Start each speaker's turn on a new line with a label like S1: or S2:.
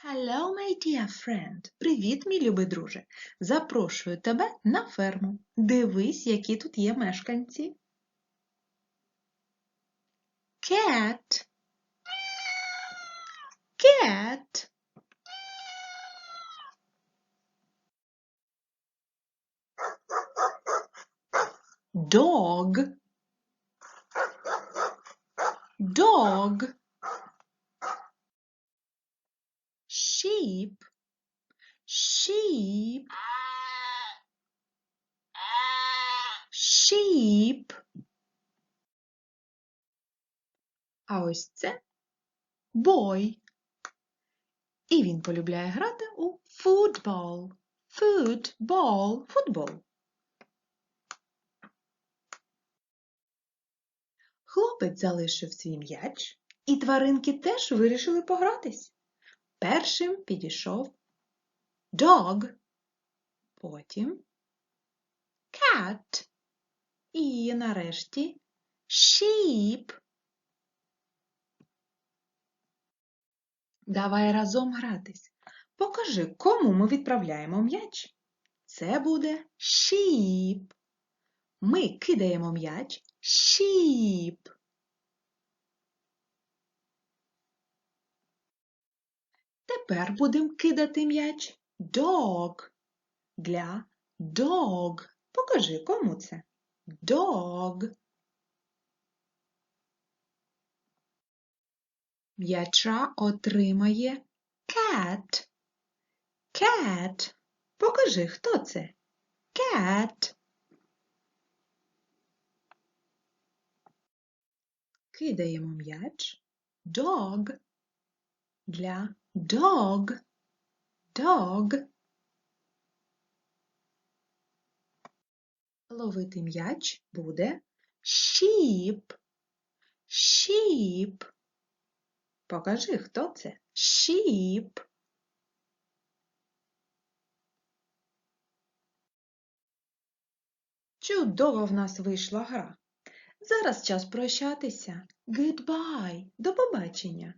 S1: Hello, my dear friend. Привіт, мій любий друже. Запрошую тебе на ферму. Дивись, які тут є мешканці. Cat. Cat. Dog. Dog. Sheep, sheep, sheep. А ось це boy. І він полюбляє грати у футбол. Футбол, футбол. Хлопець залишив свій м'яч, і тваринки теж вирішили погратись. Першим підійшов dog, потім cat і нарешті sheep. Давай разом гратись. Покажи, кому ми відправляємо м'яч. Це буде sheep. Ми кидаємо м'яч sheep. Тепер будемо кидати м'яч dog. Для dog. Покажи, кому це? Dog. М'яча отримає cat. Cat. Покажи, хто це? Cat. Кидаємо м'яч dog. Для dog. Dog. Ловити м'яч буде sheep. Sheep. Покажи, хто це? Sheep. Чудово в нас вийшла гра. Зараз час прощатися. Goodbye. До побачення.